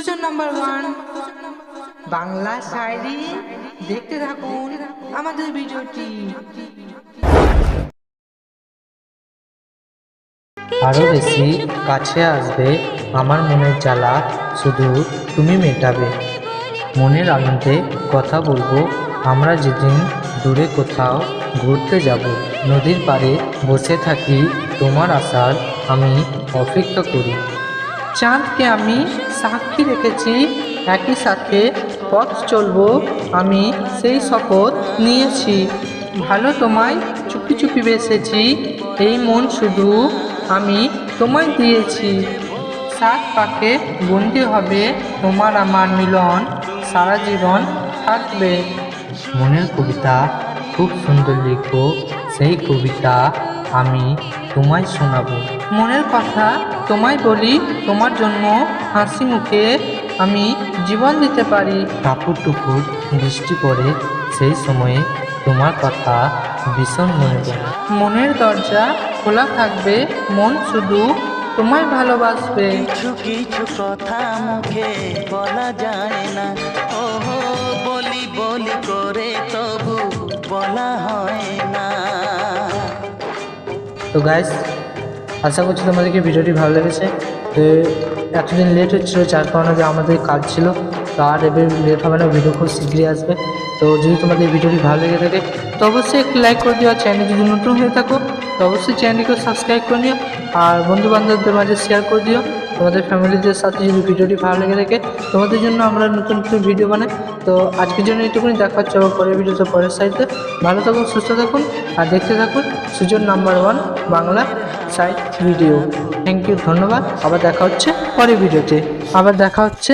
Sujan number one Bangla শায়রি, দেখতে থাকুন আমাদের ভিডিওটি। আরও বেশি কাছে আসবে আমার মনের জ্বালা, শুধু তুমি মেটাবে। মনের আনন্দে কথা বলব, আমরা যেদিন দূরে কোথাও ঘুরতে যাব। নদীর পাড়ে বসে থাকি, তোমার আসার আমি অপেক্ষা করি। চাঁদকে আমি সাক্ষী রেখেছি, একই সাথে পথ চলবো আমি সেই শপথ নিয়েছি। ভালো তোমায় চুপি চুপি বেসেছি এই মন শুধু আমি তোমায় দিয়েছি। সাত পাকে বন্দি হবে তোমার আমার মিলন, সারা জীবন থাকবে। মনের কবিতা, খুব সুন্দর লিখব সেই কবিতা আমি তোমায় শোনাবো। মনের কথা তোমায় বলি, তোমার জন্য হাসি মুখে আমি জীবন দিতে পারি। টাপুর টুকুর বৃষ্টি পড়ে, সেই সময়ে তোমার কথা ভীষণ মনে পড়ে। মনের দরজা খোলা থাকবে, মন শুধু তোমায় ভালোবাসবে। কিছু কিছু কথা মুখে বলা যায় না। ও বলি বলি করে তো গাইস আশা করছি তোমাদেরকে ভিডিওটি ভালো লেগেছে। তো এতদিন লেট হচ্ছিল, যার কারণে যে আমাদের কাজ ছিল, তো আর এবার লেট হবে না ভিডিও খুব শীঘ্রই আসবে। তো যদি তোমাদের ভিডিওটি ভালো লেগে থাকে, তো অবশ্যই একটু লাইক করে দিও, আর চ্যানেল যদি নতুন হয়ে থাকো, তো অবশ্যই চ্যানেলকে সাবস্ক্রাইব করে নিও। আর বন্ধুবান্ধবদের মাঝে শেয়ার করে দিও। তোমাদের ফ্যামিলিদের সাথে যদি ভিডিওটি ভালো লেগে থাকে, তোমাদের জন্য আমরা নতুন নতুন ভিডিও বানাই। তো আজকের জন্য এইটুকুনি, দেখা হচ্ছে পরের ভিডিওতে পরের সাইডে ভালো থাকুন, সুস্থ থাকুন, আর দেখতে থাকুন Sujan number one Bangla site video thank you ধন্যবাদ। আবার দেখা হচ্ছে পরের ভিডিওতে আবার দেখা হচ্ছে